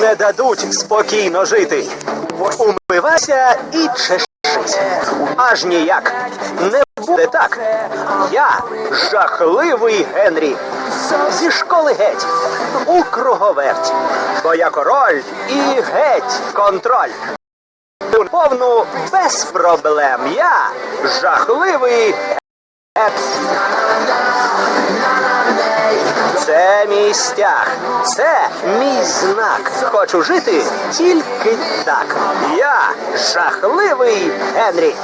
не дадуть спокійно жити. Умивайся і чешись. Аж ніяк. Не буде так. Я жахливий Генрі. Зі школи геть. У круговерть. Бо я король і геть контроль. Повну без проблем. Я жахливий геть. Це мій стяг, це мій знак. Хочу жити тільки так. Я жахливий Генрі.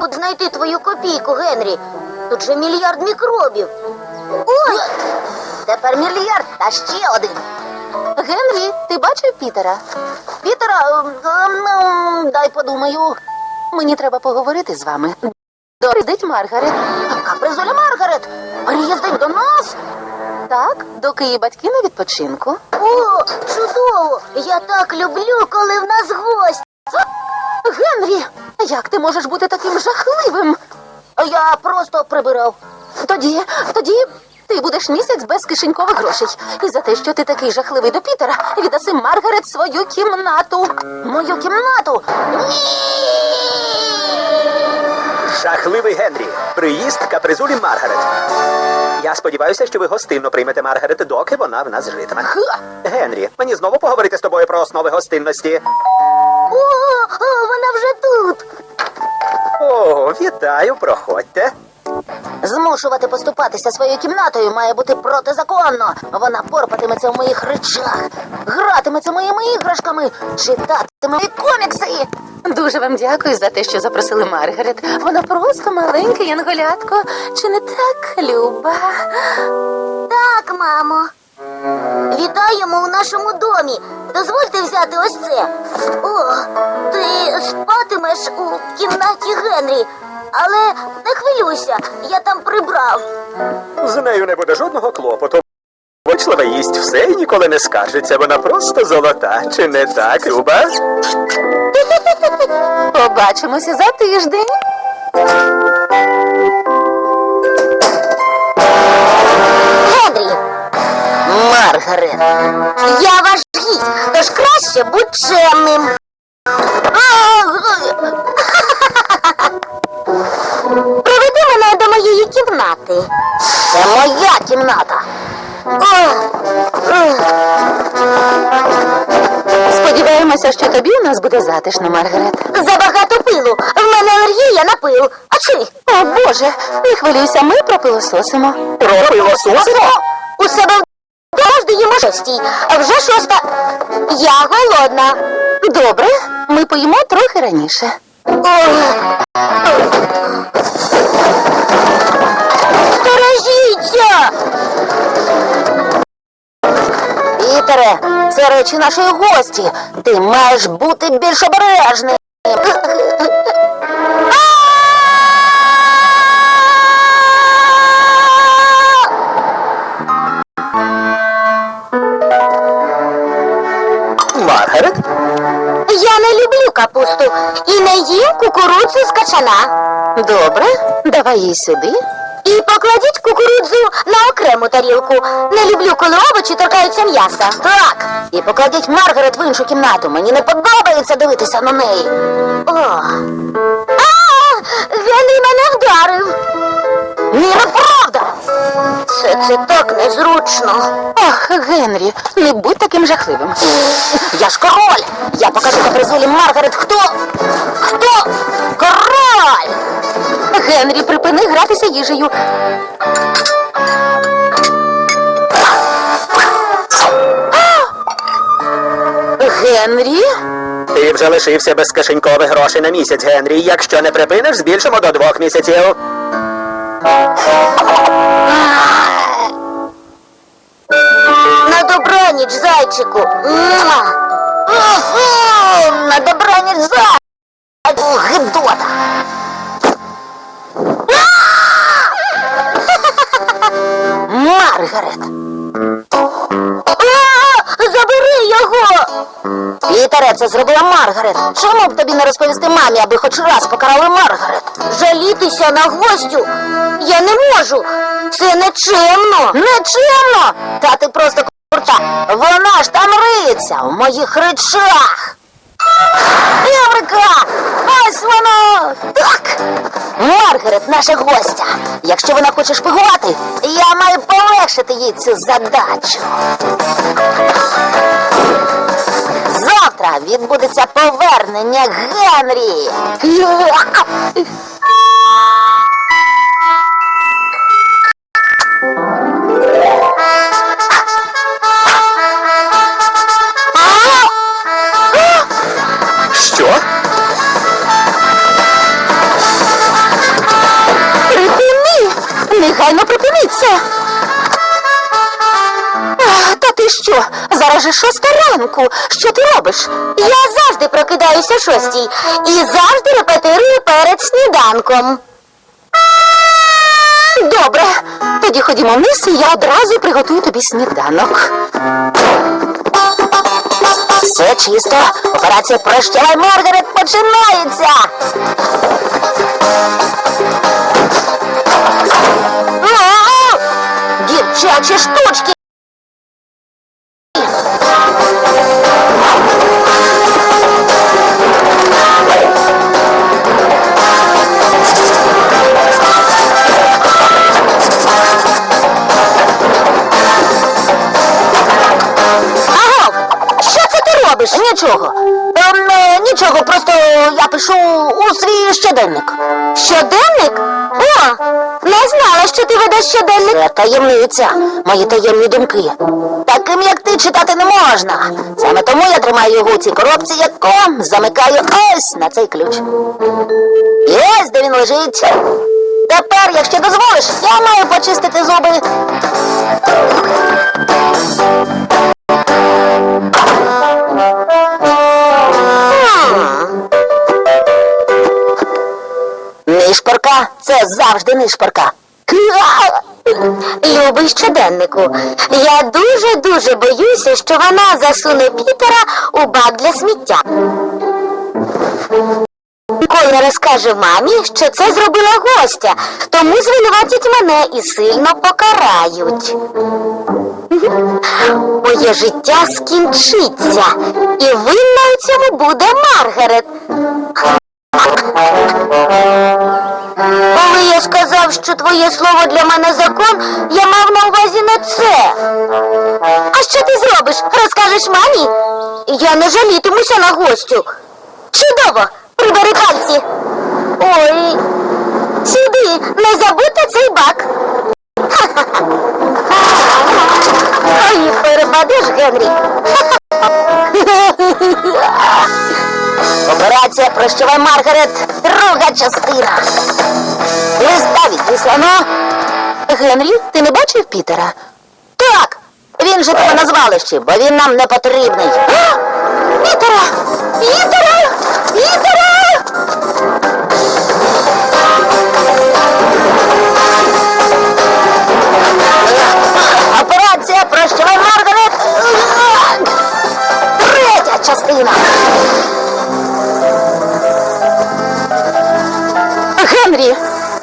От знайти твою копійку, Генрі. Тут же мільярд мікробів. Ой! Тепер мільярд, та ще один. Генрі, ти бачив Пітера? Пітера, ем, ем, ем, дай подумаю. Мені треба поговорити з вами. Доїздить Маргарет. Капризоля Маргарет. Приїздить до нас. Так, доки її батьки на відпочинку. О, чудово! Я так люблю, коли в нас гості. Генрі, як ти можеш бути таким жахливим? Я просто прибирав. Тоді, тоді ти будеш місяць без кишенькових грошей. І за те, що ти такий жахливий до Пітера, віддаси Маргарет свою кімнату. Мою кімнату. Жахливий Генрі. Приїзд капризулі Маргарет. Я сподіваюся, що ви гостинно приймете Маргарет, доки вона в нас житиме. Генрі, мені знову поговорити з тобою про основи гостинності. О, о, вона вже тут. О, вітаю, проходьте. Змушувати поступатися своєю кімнатою має бути протизаконно. Вона порпатиметься в моїх речах, гратиметься моїми іграшками, читатиме мої комікси. Дуже вам дякую за те, що запросили Маргарет. Вона просто маленьке янголятко. Чи не так, Люба? Так, мамо. Вітаємо у нашому домі. Дозвольте взяти ось це. О, ти спатимеш у кімнаті Генрі. Але не хвилюйся, я там прибрав. З нею не буде жодного клопоту. Вочлива їсть все і ніколи не скаржиться. Вона просто золота. Чи не так, Люба? Побачимося за тиждень. Генрі! Маргарет! Я ваш гість, тож краще будь чемним. Мене до моєї кімнати. Це моя кімната. Сподіваємося, що тобі у нас буде затишно, Маргарет. Забагато пилу. В мене алергія на пил. А чи? О, Боже, не хвилюйся, ми пропилососимо. Пропилососимо? У себе завжди їмо шостій, а вже шоста. Я голодна. Добре, ми поїмо трохи раніше. Сторожіться! Це речі нашої гості. Ти маєш бути більш обережним. Маргарет? Я не люблю капусту і не їм кукурудзу з качана. Добре, давай її сюди. І покладіть кукурудзу на окрему тарілку. Не люблю, коли овочі торкаються м'яса. Так. І покладіть Маргарет в іншу кімнату. Мені не подобається дивитися на неї. О. А, Генрі мене вдарив. Ні, неправда. Це, це так незручно. Ох, Генрі, не будь таким жахливим. Я ж король. Я покажу капризулі Маргарет, хто? Хто? Генрі, припини гратися їжею. Генрі? Ти вже лишився без кишенькових грошей на місяць, Генрі. Якщо не припиниш, збільшимо до двох місяців. На добраніч, зайчику. На добраніч, зайчику. Гидота. Маргарет. Забери його. Пітере, це зробила Маргарет. Чому б тобі не розповісти мамі, аби хоч раз покарали Маргарет? Жалітися на гостю я не можу. Це нечемно. Нечемно? Та ти просто курта. Вона ж там риється в моїх речах. Єврика! Ось воно! Так! Маргарет, наша гостя. Якщо вона хоче шпигувати, я маю полегшити їй цю задачу. Завтра відбудеться повернення Генрі. Припини Та ти що? Зараз же шоста ранку. Що ти робиш? Я завжди прокидаюся шостій і завжди репетирую перед сніданком. Добре, тоді ходімо вниз, і я одразу приготую тобі сніданок. Все чисто. Операція Прощавай Маргарет починається. Дівчачі штучки. Нічого. Ем, е, нічого, просто я пишу у свій щоденник. Щоденник? Що ти ведеш щоденник. Це таємниця, мої таємні думки. Таким, як ти, читати не можна. Саме тому я тримаю його у цій коробці, яку замикаю ось на цей ключ. І ось де він лежить. Тепер, якщо дозволиш, я маю почистити зуби. Нишпорка це завжди нишпорка. Любий щоденнику, я дуже-дуже боюся, що вона засуне Пітера у бак для сміття. Коля розкаже мамі, що це зробила гостя, тому звинуватять мене і сильно покарають. Моє життя скінчиться, і винна у цьому буде Маргарет. Коли я сказав, що твоє слово для мене закон, я мав на увазі не це. А що ти зробиш? Розкажеш мамі? Я не жалітимуся на гостю. Чудово! Прибери пальці. Ой. Сюди, не забудьте цей бак. Ой, перепадеш, Генрі. Операція Прощавай Маргарет, друга частина. Листа відіслано. Генрі, ти не бачив Пітера? Так, він же тебе на звалищі, бо він нам не потрібний. А! Пітера! Пітера! Пітера!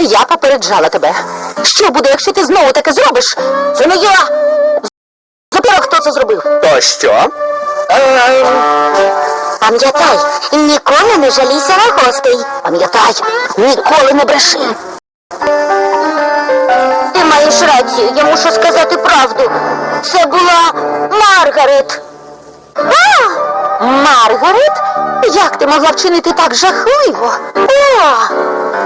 Я попереджала тебе. Що буде, якщо ти знову таке зробиш? Це не я. Запитала, хто це зробив. То що? Пам'ятай, ніколи не жалійся на гостей. Пам'ятай, ніколи не бреши. Ти маєш рацію, я мушу сказати правду. Це була Маргарет. А, Маргарет? Як ти могла вчинити так жахливо? О,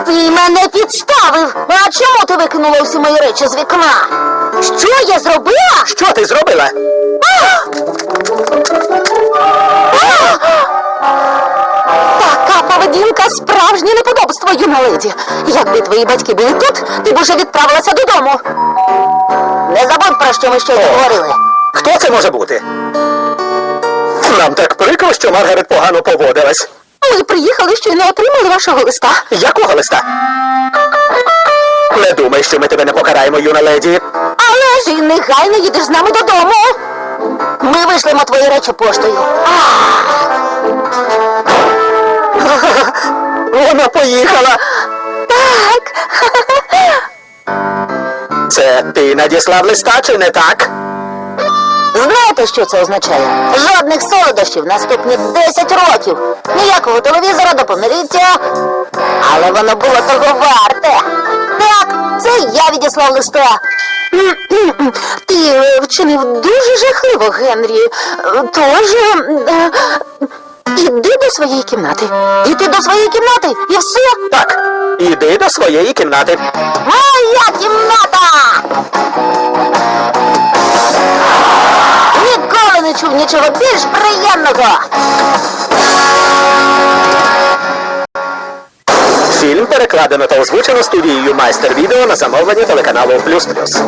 ти мене підставив. А чому ти викинула усі мої речі з вікна? Що я зробила? Що ти зробила? Така поведінка справжнє неподобство, юна леді. Якби твої батьки були тут, ти б уже відправилася додому. Не забудь про що ми щойно говорили. Хто це може бути? Нам так прикро, що Маргарет погано поводилась. Ми приїхали, щойно отримали вашого листа. Якого листа? Не думай, що ми тебе не покараємо, юна леді. Але ж і негайно їдеш з нами додому. Ми вишлемо твої речі поштою. Вона поїхала. Так. Це ти надіслав листа чи не так? Знаєте, що це означає? Жодних солодощів наступні 10 років. Ніякого телевізора до повноліття. Але воно було того варте. Так, це я відіслав листа. Ти е, вчинив дуже жахливо, Генрі. Е, Тож. е, Іди до своєї кімнати. Іди до своєї кімнати і все. Так. Іди до своєї кімнати. Моя кімната! Чув нічого більш приємного. Фільм перекладено та озвучено студією майстер відео на замовлення телеканалу Плюс Плюс.